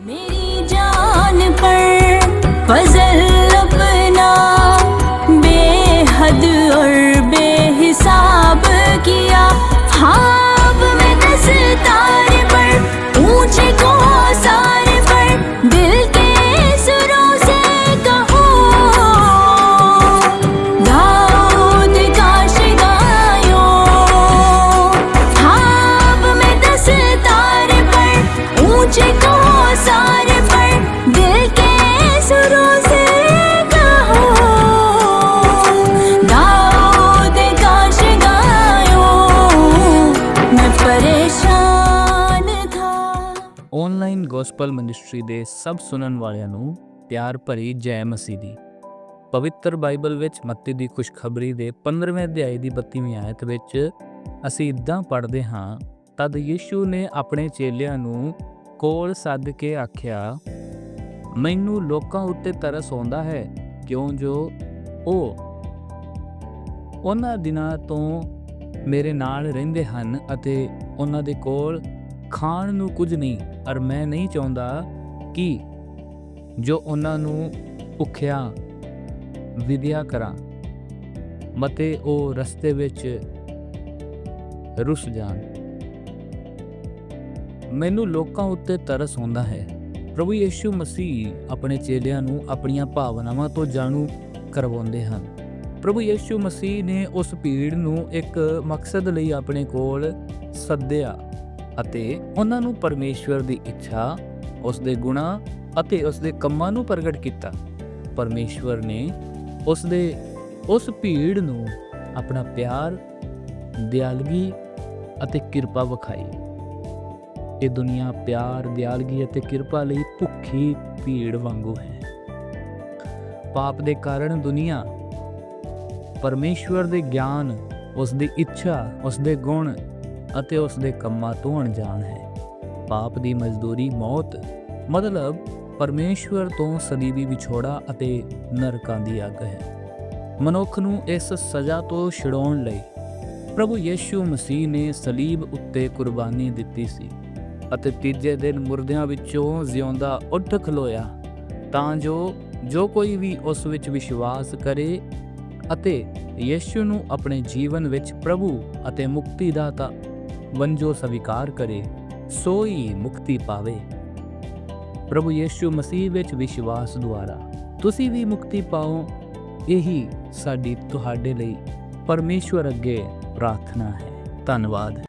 मेरी जान पर फजल अपना बेहद और बेहिसाब किया ਆਨਲਾਈਨ ਗੋਸਪਲ ਮਿਨਿਸਟਰੀ ਦੇ ਸਭ ਸੁਣਨ ਵਾਲਿਆਂ ਨੂੰ ਪਿਆਰ ਭਰੀ ਜੈ ਮਸੀਹ ਦੀ। ਪਵਿੱਤਰ ਬਾਈਬਲ ਵਿੱਚ ਮੱਤੀ ਦੀ ਖੁਸ਼ਖਬਰੀ ਦੇ 15ਵੇਂ ਅਧਿਆਇ ਦੀ 32ਵੀਂ ਆਇਤ ਵਿੱਚ ਅਸੀਂ ਇਦਾਂ ਪੜ੍ਹਦੇ ਹਾਂ, ਤਦ ਯੀਸ਼ੂ ਨੇ ਆਪਣੇ ਚੇਲਿਆਂ ਨੂੰ ਕੋਲ ਸੱਦ ਕੇ ਆਖਿਆ, ਮੈਨੂੰ ਲੋਕਾਂ ਉੱਤੇ ਤਰਸ ਆਉਂਦਾ ਹੈ, ਕਿਉਂ ਜੋ? ਉਹ ਉਹਨਾਂ ਦਿਨਾਂ ਤੋਂ ਮੇਰੇ ਨਾਲ ਰਹਿੰਦੇ ਹਨ ਅਤੇ ਉਹਨਾਂ ਦੇ ਕੋਲ ਖਾਣ ਨੂੰ ਕੁਝ ਨਹੀਂ ਔਰ ਮੈਂ ਨਹੀਂ ਚਾਹੁੰਦਾ ਕਿ ਜੋ ਉਹਨਾਂ ਨੂੰ ਭੁੱਖਿਆ ਵਿਦਿਆ ਕਰਾਂ, ਮਤੇ ਉਹ ਰਸਤੇ ਵਿੱਚ ਰੁੱਸ ਜਾਣ। ਮੈਨੂੰ ਲੋਕਾਂ ਉੱਤੇ ਤਰਸ ਆਉਂਦਾ ਹੈ। ਪ੍ਰਭੂ ਯੇਸ਼ੂ ਮਸੀਹ ਆਪਣੇ ਚੇਲਿਆਂ ਨੂੰ ਆਪਣੀਆਂ ਭਾਵਨਾਵਾਂ ਤੋਂ ਜਾਣੂ ਕਰਵਾਉਂਦੇ ਹਨ। ਪ੍ਰਭੂ ਯੇਸ਼ੂ ਮਸੀਹ ਨੇ ਉਸ ਭੀੜ ਨੂੰ ਇੱਕ ਮਕਸਦ ਲਈ ਆਪਣੇ ਕੋਲ ਸੱਦਿਆ। ਅਤੇ ਉਹਨਾਂ ਨੂੰ ਪਰਮੇਸ਼ਵਰ ਦੀ ਇੱਛਾ, ਉਸ ਦੇ ਗੁਣਾ ਅਤੇ ਉਸ ਦੇ ਕੰਮਾਂ ਨੂੰ ਪ੍ਰਗਟ ਕੀਤਾ। ਪਰਮੇਸ਼ਵਰ ਨੇ ਉਸ ਦੇ, ਉਸ ਭੀੜ ਨੂੰ ਆਪਣਾ ਪਿਆਰ, ਦਿਆਲਗੀ ਅਤੇ ਕਿਰਪਾ ਵਿਖਾਈ। ਇਹ ਦੁਨੀਆ ਪਿਆਰ, ਦਿਆਲਗੀ ਅਤੇ ਕਿਰਪਾ ਲਈ ਭੁੱਖੀ ਭੀੜ ਵਾਂਗੂ ਹੈ। ਪਾਪ ਦੇ ਕਾਰਨ ਦੁਨੀਆ, ਪਰਮੇਸ਼ਵਰ ਦੇ ਗਿਆਨ, ਉਸ ਦੀ ਇੱਛਾ, ਉਸ ਦੇ ਗੁਣ ਅਤੇ ਉਸ ਦੇ ਕੰਮਾਂ ਤੋਂ ਅਣਜਾਣ ਹੈ। ਪਾਪ ਦੀ ਮਜ਼ਦੂਰੀ, ਮੌਤ, ਮਤਲਬ ਪਰਮੇਸ਼ਵਰ ਤੋਂ ਸਦੀਵੀ ਵਿਛੋੜਾ ਅਤੇ ਨਰਕਾਂ ਦੀ ਅੱਗ ਹੈ। ਮਨੁੱਖ ਨੂੰ ਇਸ ਸਜ਼ਾ ਤੋਂ ਛੁਡਾਉਣ ਲਈ ਪ੍ਰਭੂ ਯੀਸ਼ੂ ਮਸੀਹ ਨੇ ਸਲੀਬ ਉੱਤੇ ਕੁਰਬਾਨੀ ਦਿੱਤੀ ਸੀ ਅਤੇ ਤੀਜੇ ਦਿਨ ਮੁਰਦਿਆਂ ਵਿੱਚੋਂ ਜਿਉਂਦਾ ਉੱਠ ਖਲੋਇਆ ਤਾਂ ਜੋ ਜੋ ਕੋਈ ਵੀ ਉਸ ਵਿੱਚ ਵਿਸ਼ਵਾਸ ਕਰੇ ਅਤੇ ਯੀਸ਼ੂ ਨੂੰ ਆਪਣੇ ਜੀਵਨ ਵਿੱਚ ਪ੍ਰਭੂ ਅਤੇ ਮੁਕਤੀਦਾਤਾ ਵੰਜੋ ਸਵੀਕਾਰ ਕਰੇ ਸੋਈ ਮੁਕਤੀ ਪਾਵੇ ਪ੍ਰਭੂ ਯੀਸ਼ੂ ਮਸੀਹ ਵਿੱਚ ਵਿਸ਼ਵਾਸ ਦੁਆਰਾ ਤੁਸੀਂ ਵੀ ਮੁਕਤੀ ਪਾਓ ਇਹੀ ਸਾਡੀ ਤੁਹਾਡੇ ਲਈ ਪਰਮੇਸ਼ਵਰ ਅੱਗੇ ਪ੍ਰਾਰਥਨਾ ਹੈ ਧੰਨਵਾਦ